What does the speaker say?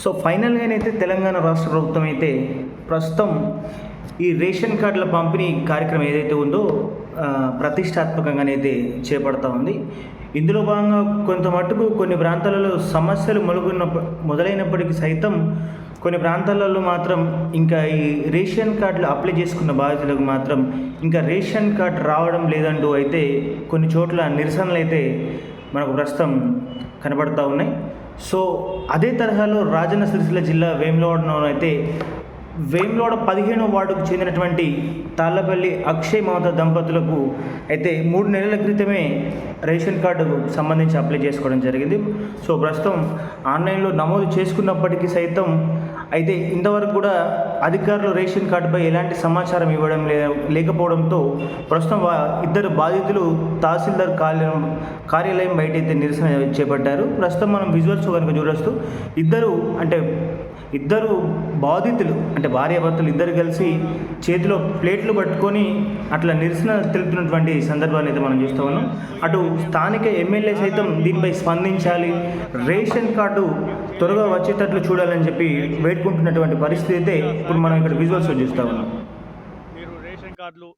So ఫైనల్గానైతే Telangana రాష్ట్ర ప్రభుత్వం అయితే ప్రస్తుతం ఈ రేషన్ కార్డుల పంపిణీ కార్యక్రమం ఏదైతే ఉందో ప్రతిష్టాత్మకంగానైతే చేపడతా ఉంది. ఇందులో భాగంగా కొంత మట్టుకు కొన్ని ప్రాంతాలలో సమస్యలు మొలుగున్న మొదలైనప్పటికీ సైతం కొన్ని ప్రాంతాలలో మాత్రం ఇంకా ఈ రేషన్ కార్డులు అప్లై చేసుకున్న బాధితులకు మాత్రం ఇంకా రేషన్ కార్డు రావడం లేదంటూ అయితే కొన్ని చోట్ల నిరసనలు అయితే మనకు ప్రస్తుతం కనబడతా ఉన్నాయి. సో అదే తరహాలో రాజన్న సిరిసిల్ల జిల్లా వేములవాడలో అయితే వేములవాడ పదిహేనో వార్డుకు చెందినటువంటి తాళ్ళపల్లి అక్షయ్ మమత దంపతులకు అయితే మూడు నెలల క్రితమే రేషన్ కార్డుకు సంబంధించి అప్లై చేసుకోవడం జరిగింది. సో ప్రస్తుతం ఆన్లైన్లో నమోదు చేసుకున్నప్పటికీ సైతం అయితే ఇంతవరకు కూడా అధికారులు రేషన్ కార్డుపై ఎలాంటి సమాచారం ఇవ్వడం లే లేకపోవడంతో ప్రస్తుతం వా- ఇద్దరు బాధితులు తహసీల్దార్ కార్యాలయం కార్యాలయం బయట అయితే నిరసన చేపట్టారు. ప్రస్తుతం మనం విజువల్స్ కనుక చూడొస్తూ ఇద్దరు అంటే ఇద్దరు బాధితులు అంటే భార్యాభర్తలు ఇద్దరు కలిసి చేతిలో ప్లేట్లు పట్టుకొని అట్లా నిరసన తెలుపుతున్నటువంటి సందర్భాన్ని అయితే మనం చూస్తూ ఉన్నాం. అటు స్థానిక ఎమ్మెల్యే సైతం దీనిపై స్పందించాలి. రేషన్ కార్డు త్వరగా వచ్చేటట్లు చూడాలని చెప్పి వేడుకుంటున్నటువంటి పరిస్థితి అయితే ఇప్పుడు మనం ఇక్కడ విజువల్స్ చూస్తూ ఉన్నాం. మీరు రేషన్ కార్డులు